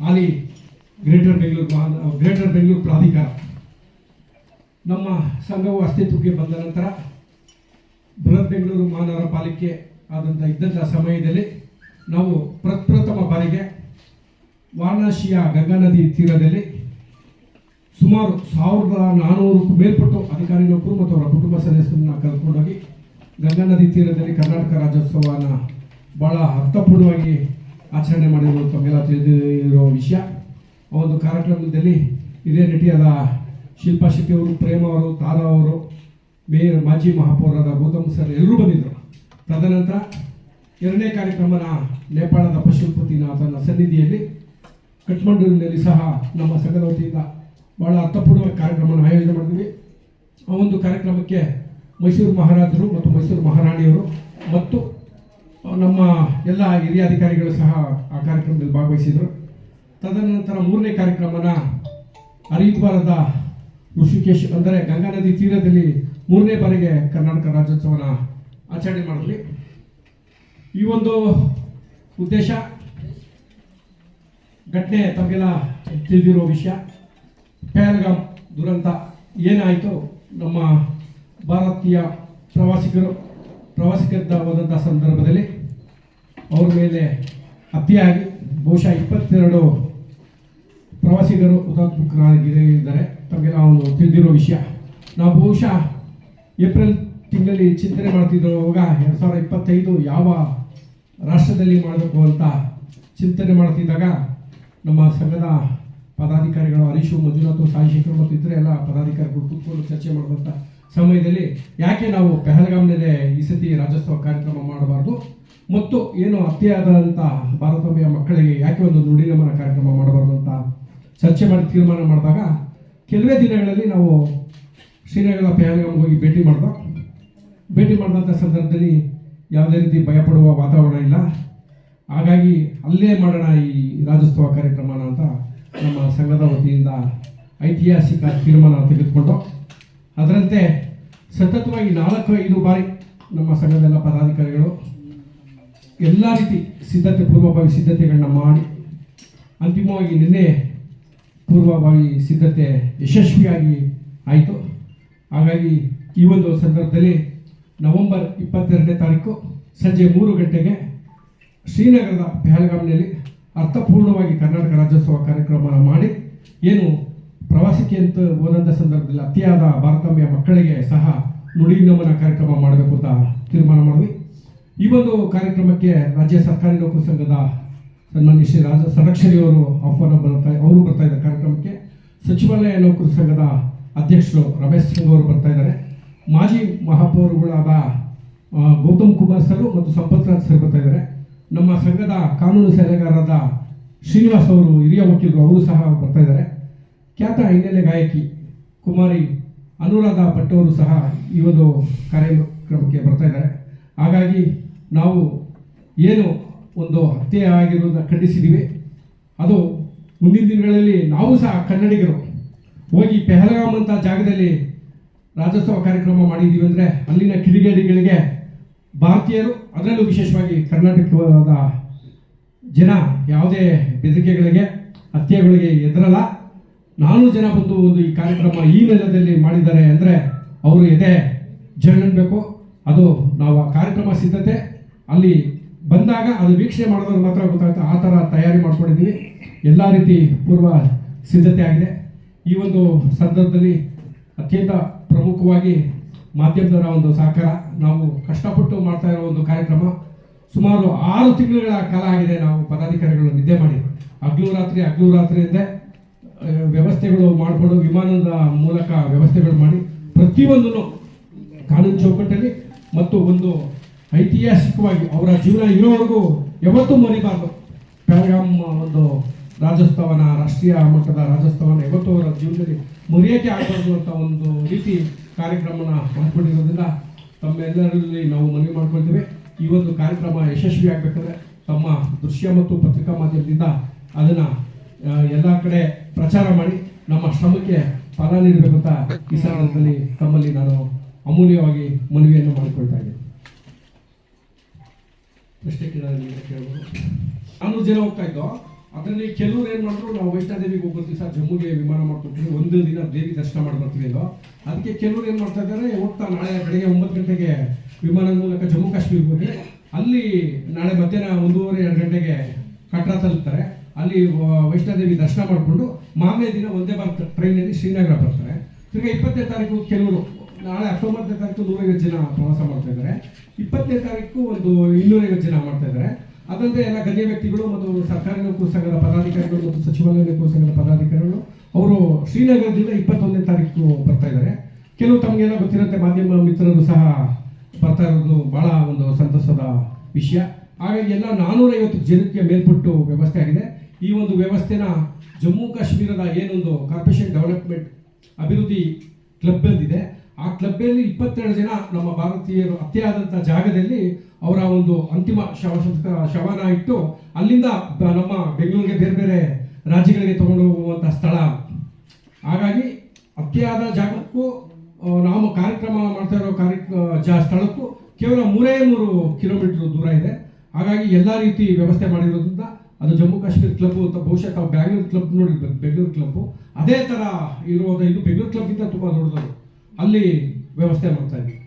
ಹಾಲಿ greater Bengaluru greater Bengaluru ಪ್ರಾಧಿಕಾರ. ನಮ್ಮ ಸಂಘವು ಅಸ್ತಿತ್ವಕ್ಕೆ ಬಂದ ನಂತರ ಬೃಹತ್ ಬೆಂಗಳೂರು ಮಹಾನಗರ ಪಾಲಿಕೆ ಆದಂಥ ಇದ್ದಂಥ ಸಮಯದಲ್ಲಿ ನಾವು ಪ್ರಪ್ರಥಮ ಬಾರಿಗೆ ವಾರಣಾಸಿಯ ಗಂಗಾ ನದಿ ತೀರದಲ್ಲಿ ಸುಮಾರು ಸಾವಿರದ ನಾನ್ನೂರಕ್ಕೂ ಮೇಲ್ಪಟ್ಟು ಅಧಿಕಾರಿ ನೌಕರು ಮತ್ತು ಅವರ ಕುಟುಂಬ ಸದಸ್ಯರನ್ನ ಕರ್ಕೊಂಡೋಗಿ ಗಂಗಾ ನದಿ ತೀರದಲ್ಲಿ ಕರ್ನಾಟಕ ರಾಜ್ಯೋತ್ಸವನ ಭಾಳ ಅರ್ಥಪೂರ್ಣವಾಗಿ ಆಚರಣೆ ಮಾಡಿರೋ ತಮಗೆಲ್ಲ ತಿಳಿದಿರೋ ವಿಷಯ. ಆ ಒಂದು ಕಾರ್ಯಕ್ರಮದಲ್ಲಿ ಹಿರಿಯ ನಟಿಯಾದ ಶಿಲ್ಪಾ ಶೆಟ್ಟಿ ಅವರು, ಪ್ರೇಮ ಅವರು, ತಾರಾ ಅವರು, ಮೇಯರ್ ಮಾಜಿ ಮಹಾಪೌರರಾದ ಗೌತಮ್ ಸರ್ ಎಲ್ಲರೂ ಬಂದಿದ್ದರು ತದನಂತರ ಎರಡನೇ ಕಾರ್ಯಕ್ರಮನ ನೇಪಾಳದ ಪಶುಪತಿನಾಥನ ಸನ್ನಿಧಿಯಲ್ಲಿ ಕಠ್ಮಂಡುವಿನಲ್ಲಿ ಸಹ ನಮ್ಮ ಸಂಘದ ವತಿಯಿಂದ ಬಹಳ ಅರ್ಥಪೂರ್ಣ ಕಾರ್ಯಕ್ರಮವನ್ನು ಆಯೋಜನೆ ಮಾಡಿದ್ವಿ. ಆ ಒಂದು ಕಾರ್ಯಕ್ರಮಕ್ಕೆ ಮೈಸೂರು ಮಹಾರಾಜರು ಮತ್ತು ಮೈಸೂರು ಮಹಾರಾಣಿಯವರು ಮತ್ತು ನಮ್ಮ ಎಲ್ಲ ಹಿರಿಯ ಅಧಿಕಾರಿಗಳು ಸಹ ಆ ಕಾರ್ಯಕ್ರಮದಲ್ಲಿ ಭಾಗವಹಿಸಿದರು. ತದನಂತರ ಮೂರನೇ ಕಾರ್ಯಕ್ರಮನ ಹರಿದ್ವಾರದ ಋಷಿಕೇಶ್ ಅಂದರೆ ಗಂಗಾ ನದಿ ತೀರದಲ್ಲಿ ಮೂರನೇ ಬಾರಿಗೆ ಕರ್ನಾಟಕ ರಾಜ್ಯೋತ್ಸವನ ಆಚರಣೆ ಮಾಡಲಿ. ಈ ಒಂದು ಉದ್ದೇಶ ಘಟನೆ ತಮಗೆಲ್ಲ ತಿಳಿದಿರೋ ವಿಷಯ. ಪಹಲ್ಗಾಮ್ ದುರಂತ ಏನಾಯಿತು ನಮ್ಮ ಭಾರತೀಯ ಪ್ರವಾಸಿಗರು ಹೋದಂಥ ಸಂದರ್ಭದಲ್ಲಿ ಅವ್ರ ಮೇಲೆ ಅತಿಯಾಗಿ ಬಹುಶಃ ಇಪ್ಪತ್ತೆರಡು ಪ್ರವಾಸಿಗರು ಹುತಾತ್ಮಕರಾಗಿದ್ದಾರೆ ತಮಗೆ ನಾವು ತಿಳಿದಿರೋ ವಿಷಯ. ನಾವು ಬಹುಶಃ ಏಪ್ರಿಲ್ ತಿಂಗಳಲ್ಲಿ ಚಿಂತನೆ ಮಾಡ್ತಿದ್ದಾಗ ಎರಡು ಸಾವಿರದ ಇಪ್ಪತ್ತೈದು ಯಾವ ರಾಷ್ಟ್ರದಲ್ಲಿ ಮಾಡಬೇಕು ಅಂತ ಚಿಂತನೆ ಮಾಡ್ತಿದ್ದಾಗ ನಮ್ಮ ಸಂಘದ ಪದಾಧಿಕಾರಿಗಳು ಹರೀಶು ಮಂಜುನಾಥ್, ಸಾಯಿಶೇಖರ್ ಮತ್ತು ಇತರೆ ಎಲ್ಲ ಪದಾಧಿಕಾರಿಗಳು ಕೂತ್ಕೊಂಡು ಚರ್ಚೆ ಮಾಡುವಂಥ ಸಮಯದಲ್ಲಿ ಯಾಕೆ ನಾವು ಪೆಹಲ್ಗಾಮ್ನಲ್ಲೇ ಈ ಸತಿ ರಾಜ್ಯೋತ್ಸವ ಕಾರ್ಯಕ್ರಮ ಮಾಡಬಾರ್ದು? ಮತ್ತು ಏನು ಅತ್ಯಾದಂತ ಭಾರತಾಂಬೆಯ ಮಕ್ಕಳಿಗೆ ಯಾಕೆ ಒಂದು ನುಡಿನಮನ ಕಾರ್ಯಕ್ರಮ ಮಾಡಬಾರ್ದು ಅಂತ ಚರ್ಚೆ ಮಾಡಿ ತೀರ್ಮಾನ ಮಾಡಿದಾಗ ಕೆಲವೇ ದಿನಗಳಲ್ಲಿ ನಾವು ಶ್ರೀನಗರ ಪೆಹಲ್ಗಾಮ್ ಹೋಗಿ ಭೇಟಿ ಮಾಡಿದ. ಭೇಟಿ ಮಾಡಿದಂಥ ಸಂದರ್ಭದಲ್ಲಿ ಯಾವುದೇ ರೀತಿ ಭಯಪಡುವ ವಾತಾವರಣ ಇಲ್ಲ. ಹಾಗಾಗಿ ಅಲ್ಲೇ ಮಾಡೋಣ ಈ ರಾಜ್ಯೋತ್ಸವ ಕಾರ್ಯಕ್ರಮನ ಅಂತ ನಮ್ಮ ಸಂಘದ ವತಿಯಿಂದ ಐತಿಹಾಸಿಕ ತೀರ್ಮಾನ ತೆಗೆದುಕೊಂಡು. ಅದರಂತೆ ಸತತವಾಗಿ ನಾಲ್ಕು ಐದು ಬಾರಿ ನಮ್ಮ ಸಂಘದ ಎಲ್ಲ ಪದಾಧಿಕಾರಿಗಳು ಎಲ್ಲ ರೀತಿ ಸಿದ್ಧತೆ, ಪೂರ್ವಭಾವಿ ಸಿದ್ಧತೆಗಳನ್ನ ಮಾಡಿ ಅಂತಿಮವಾಗಿ ನಿನ್ನೆ ಪೂರ್ವಭಾವಿ ಸಿದ್ಧತೆ ಯಶಸ್ವಿಯಾಗಿ ಆಯಿತು. ಹಾಗಾಗಿ ಈ ಒಂದು ಸಂದರ್ಭದಲ್ಲಿ ನವೆಂಬರ್ ಇಪ್ಪತ್ತೆರಡನೇ ತಾರೀಕು ಸಂಜೆ ಮೂರು ಗಂಟೆಗೆ ಶ್ರೀನಗರದ ಪೆಹಲ್ಗಾಮ್ನಲ್ಲಿ ಅರ್ಥಪೂರ್ಣವಾಗಿ ಕರ್ನಾಟಕ ರಾಜ್ಯೋತ್ಸವ ಕಾರ್ಯಕ್ರಮ ಮಾಡಿ ಏನು ಪ್ರವಾಸಕ್ಕೆ ಅಂತ ಹೋದಂಥ ಸಂದರ್ಭದಲ್ಲಿ ಅತಿಯಾದ ಭಾರತಾಂಬೆಯ ಮಕ್ಕಳಿಗೆ ಸಹ ನುಡಿ ನಮನ ಕಾರ್ಯಕ್ರಮ ಮಾಡಬೇಕು ಅಂತ ತೀರ್ಮಾನ ಮಾಡಿದ್ವಿ. ಈ ಒಂದು ಕಾರ್ಯಕ್ರಮಕ್ಕೆ ರಾಜ್ಯ ಸರ್ಕಾರಿ ನೌಕರ ಸಂಘದ ಸನ್ಮಾನ್ಯ ಶ್ರೀ ರಾಜ ಸಂರಕ್ಷಣೆಯವರು ಆಹ್ವಾನ ಬರ್ತಾ ಅವರು ಬರ್ತಾ ಇದ್ದಾರೆ ಕಾರ್ಯಕ್ರಮಕ್ಕೆ. ಸಚಿವಾಲಯ ನೌಕರ ಸಂಘದ ಅಧ್ಯಕ್ಷರು ರಮೇಶ್ ಸಿಂಗ್ ಅವರು ಬರ್ತಾ ಇದ್ದಾರೆ. ಮಾಜಿ ಮಹಾಪೌರುಗಳಾದ ಗೌತಮ್ ಕುಮಾರ್ ಸರ್ ಮತ್ತು ಸಂಪತ್ ರಾಜ್ ಸರ್ ಬರ್ತಾ ಇದ್ದಾರೆ. ನಮ್ಮ ಸಂಘದ ಕಾನೂನು ಸಲಹೆಗಾರರಾದ ಶ್ರೀನಿವಾಸ್ ಅವರು, ಹಿರಿಯ ವಕೀಲರು ಅವರು ಸಹ ಬರ್ತಾ ಇದ್ದಾರೆ. ಖ್ಯಾತ ಹಿನ್ನೆಲೆ ಗಾಯಕಿ ಕುಮಾರಿ ಅನುರಾಧ ಭಟ್ ಅವರು ಸಹ ಈ ಒಂದು ಕಾರ್ಯಕ್ರಮಕ್ಕೆ ಬರ್ತಾ ಇದ್ದಾರೆ. ಹಾಗಾಗಿ ನಾವು ಏನು ಒಂದು ಹತ್ಯೆ ಆಗಿರುವುದನ್ನು ಖಂಡಿಸಿದ್ದೀವಿ. ಅದು ಮುಂದಿನ ದಿನಗಳಲ್ಲಿ ನಾವು ಸಹ ಕನ್ನಡಿಗರು ಹೋಗಿ ಪೆಹಲ್ಗಾಮ್ ಅಂತ ಜಾಗದಲ್ಲಿ ರಾಜ್ಯೋತ್ಸವ ಕಾರ್ಯಕ್ರಮ ಮಾಡಿದ್ದೀವಿ ಅಂದರೆ ಅಲ್ಲಿನ ಕಿಡಿಗೇಡಿಗಳಿಗೆ ಭಾರತೀಯರು, ಅದರಲ್ಲೂ ವಿಶೇಷವಾಗಿ ಕರ್ನಾಟಕದ ಜನ ಯಾವುದೇ ಬೆದರಿಕೆಗಳಿಗೆ, ಹತ್ಯೆಗಳಿಗೆ ಎದುರಲ್ಲ. ನಾನು ಜನ ಬಂದು ಒಂದು ಈ ಕಾರ್ಯಕ್ರಮ ಈ ನೆಲದಲ್ಲಿ ಮಾಡಿದ್ದಾರೆ ಅಂದರೆ ಅವರು ಎದೆ ಜನಬೇಕು ಅದು ನಾವು ಆ ಕಾರ್ಯಕ್ರಮ ಸಿದ್ಧತೆ. ಅಲ್ಲಿ ಬಂದಾಗ ಅದು ವೀಕ್ಷಣೆ ಮಾಡೋದ್ರ ಮಾತ್ರ ಗೊತ್ತಾಗುತ್ತೆ ಆ ಥರ ತಯಾರಿ ಮಾಡ್ಕೊಂಡಿದ್ದೀವಿ. ಎಲ್ಲ ರೀತಿ ಪೂರ್ವ ಸಿದ್ಧತೆ ಆಗಿದೆ. ಈ ಒಂದು ಸಂದರ್ಭದಲ್ಲಿ ಅತ್ಯಂತ ಪ್ರಮುಖವಾಗಿ ಮಾಧ್ಯಮದವರ ಒಂದು ಸಹಕಾರ. ನಾವು ಕಷ್ಟಪಟ್ಟು ಮಾಡ್ತಾ ಇರೋ ಒಂದು ಕಾರ್ಯಕ್ರಮ. ಸುಮಾರು ಆರು ತಿಂಗಳುಗಳ ಕಾಲ ಆಗಿದೆ ನಾವು ಪದಾಧಿಕಾರಿಗಳು ನಿದ್ದೆ ಮಾಡಿ. ಹಗ್ಲು ರಾತ್ರಿ ಹಗ್ಲು ರಾತ್ರಿ ವ್ಯವಸ್ಥೆಗಳು ಮಾಡಿಕೊಂಡು ವಿಮಾನದ ಮೂಲಕ ವ್ಯವಸ್ಥೆಗಳು ಮಾಡಿ ಪ್ರತಿಯೊಂದನ್ನು ಕಾನೂನು ಚೌಕಟ್ಟಲ್ಲಿ ಮತ್ತು ಒಂದು ಐತಿಹಾಸಿಕವಾಗಿ ಅವರ ಜೀವನ ಇರೋವರೆಗೂ ಯಾವತ್ತೂ ಮರಿಬಾರ್ದು. ಪ್ಯಾರಗಾಮ್ ಒಂದು ರಾಜ್ಯೋತ್ಸವನ, ರಾಷ್ಟ್ರೀಯ ಮಟ್ಟದ ರಾಜ್ಯೋತ್ಸವನ ಯಾವತ್ತೂ ಅವರ ಜೀವನದಲ್ಲಿ ಮರೆಯೋಕೆ ಆಗಬಾರ್ದು ಅಂತ ಒಂದು ರೀತಿ ಕಾರ್ಯಕ್ರಮನ ಮಾಡಿಕೊಂಡಿರೋದ್ರಿಂದ ತಮ್ಮೆಲ್ಲರಲ್ಲಿ ನಾವು ಮನವಿ ಮಾಡ್ಕೊಳ್ತೀವಿ. ಈ ಒಂದು ಕಾರ್ಯಕ್ರಮ ಯಶಸ್ವಿ ಆಗಬೇಕಾದ್ರೆ ತಮ್ಮ ದೃಶ್ಯ ಮತ್ತು ಪತ್ರಿಕಾ ಮಾಧ್ಯಮದಿಂದ ಅದನ್ನು ಎಲ್ಲ ಕಡೆ ಪ್ರಚಾರ ಮಾಡಿ ನಮ್ಮ ಶ್ರಮಕ್ಕೆ ಫಲ ನೀಡಬೇಕು ಅಂತ ಈ ಸಂದರ್ಭದಲ್ಲಿ ತಮ್ಮಲ್ಲಿ ನಾನು ಅಮೂಲ್ಯವಾಗಿ ಮನವಿಯನ್ನು ಮಾಡಿಕೊಳ್ತಾ ಇದ್ದೇನೆ. ನಾನ್ನೂರು ಜನ ಹೋಗ್ತಾ ಇದ್ದೋ, ಅದರಲ್ಲಿ ಕೆಲವರು ಏನು ಮಾಡಿದ್ರು, ನಾವು ವೈಷ್ಣೋದೇವಿಗೆ ಹೋಗ್ಬರ್ತೀವಿ ಸರ್ ಜಮ್ಮುಗೆ ವಿಮಾನ ಮಾಡ್ಕೊತೀವಿ ಒಂದು ದಿನ ದೇವಿ ದರ್ಶನ ಮಾಡಿ ಬರ್ತೀವಿ ಅಂದ್ರು. ಅದಕ್ಕೆ ಕೆಲವರು ಏನು ಮಾಡ್ತಾ ಇದ್ದಾರೆ, ಹೋಗ್ತಾ ನಾಳೆ ಬೆಳಿಗ್ಗೆ ಒಂಬತ್ತು ಗಂಟೆಗೆ ವಿಮಾನದ ಮೂಲಕ ಜಮ್ಮು ಕಾಶ್ಮೀರ್ಗೆ ಹೋಗಿ, ಅಲ್ಲಿ ನಾಳೆ ಮಧ್ಯಾಹ್ನ ಒಂದೂವರೆ, ಎರಡು ಗಂಟೆಗೆ ಕಟ್ರಾ ತಲುಪ್ತಾರೆ. ಅಲ್ಲಿ ವೈಷ್ಣೋದೇವಿ ದರ್ಶನ ಮಾಡಿಕೊಂಡು ಮಾರನೇ ದಿನ ಒಂದೇ ಭಾರತ್ ಟ್ರೈನಲ್ಲಿ ಶ್ರೀನಗರ ಬರ್ತಾರೆ. ತಿರ್ಗಾ ಇಪ್ಪತ್ತನೇ ತಾರೀಕು ಕೆಲವರು, ನಾಳೆ ಹತ್ತೊಂಬತ್ತನೇ ತಾರೀಕು ನೂರೈವತ್ತು ಜನ ಪ್ರವಾಸ ಮಾಡ್ತಾ ಇದ್ದಾರೆ. ಇಪ್ಪತ್ತನೇ ತಾರೀಕು ಒಂದು ಇನ್ನೂರೈವತ್ತು ಜನ ಮಾಡ್ತಾ ಇದ್ದಾರೆ. ಅದಲ್ಲದೆ ಎಲ್ಲ ಗಣ್ಯ ವ್ಯಕ್ತಿಗಳು ಮತ್ತು ಸರ್ಕಾರಿ ನೌಕರ ಸಂಘದ ಪದಾಧಿಕಾರಿಗಳು ಮತ್ತು ಸಚಿವಾಲಯ ನೌಕರ ಸಂಘದ ಪದಾಧಿಕಾರಿಗಳು, ಅವರು ಶ್ರೀನಗರದಿಂದ ಇಪ್ಪತ್ತೊಂದನೇ ತಾರೀಕು ಬರ್ತಾ ಇದ್ದಾರೆ. ಕೆಲವು ತಮಗೆಲ್ಲ ಗೊತ್ತಿರುತ್ತೆ ಮಾಧ್ಯಮ ಮಿತ್ರರು ಸಹ ಬರ್ತಾ ಇರೋದು ಬಹಳ ಒಂದು ಸಂತಸದ ವಿಷಯ. ಹಾಗಾಗಿ ಎಲ್ಲ ನಾನೂರೈವತ್ತು ಜನಕ್ಕೆ ಮೇಲ್ಪಟ್ಟು ವ್ಯವಸ್ಥೆ ಆಗಿದೆ. ಈ ಒಂದು ವ್ಯವಸ್ಥೆನ ಜಮ್ಮು ಕಾಶ್ಮೀರದ ಏನೊಂದು ಕಾರ್ಪೊರೇಷನ್ ಡೆವಲಪ್ಮೆಂಟ್ ಅಭಿವೃದ್ಧಿ ಕ್ಲಬ್ ಬಂದಿದೆ ಆ ಕ್ಲಬ್ಬಲ್ಲಿ ಇಪ್ಪತ್ತೆರಡು ಜನ ನಮ್ಮ ಭಾರತೀಯರು ಹತ್ಯೆ ಜಾಗದಲ್ಲಿ ಅವರ ಒಂದು ಅಂತಿಮ ಶವ ಶವನ ಇಟ್ಟು ಅಲ್ಲಿಂದ ನಮ್ಮ ಬೆಂಗಳೂರಿಗೆ ಬೇರೆ ಬೇರೆ ರಾಜ್ಯಗಳಿಗೆ ತಗೊಂಡು ಹೋಗುವಂಥ ಸ್ಥಳ. ಹಾಗಾಗಿ ಹತ್ಯೆ ಆದ ಜಾಗಕ್ಕೂ ನಾವು ಕಾರ್ಯಕ್ರಮ ಮಾಡ್ತಾ ಇರೋ ಕಾರ್ಯ ಸ್ಥಳಕ್ಕೂ ಕೇವಲ ಮೂರೇ ಮೂರು ಕಿಲೋಮೀಟರ್ ದೂರ ಇದೆ. ಹಾಗಾಗಿ ಎಲ್ಲ ರೀತಿ ವ್ಯವಸ್ಥೆ ಮಾಡಿರೋದ್ರಿಂದ ಅದು ಜಮ್ಮು ಕಾಶ್ಮೀರ್ ಕ್ಲಬ್ ಅಂತ ಬಹುಶಃ ತಾವು ಬ್ಯಾಂಗ್ಳೂರ್ ಕ್ಲಬ್ ನೋಡಿ ಬೆಂಗಳೂರು ಕ್ಲಬ್ ಅದೇ ತರ ಇರೋದು ಇದು ಬೆಂಗಳೂರು ಕ್ಲಬ್ಗಿಂತ ತುಂಬಾ ದೊಡ್ಡದು. ಅಲ್ಲಿ ವ್ಯವಸ್ಥೆ ಮಾಡ್ತಾ ಇದ್ದೀವಿ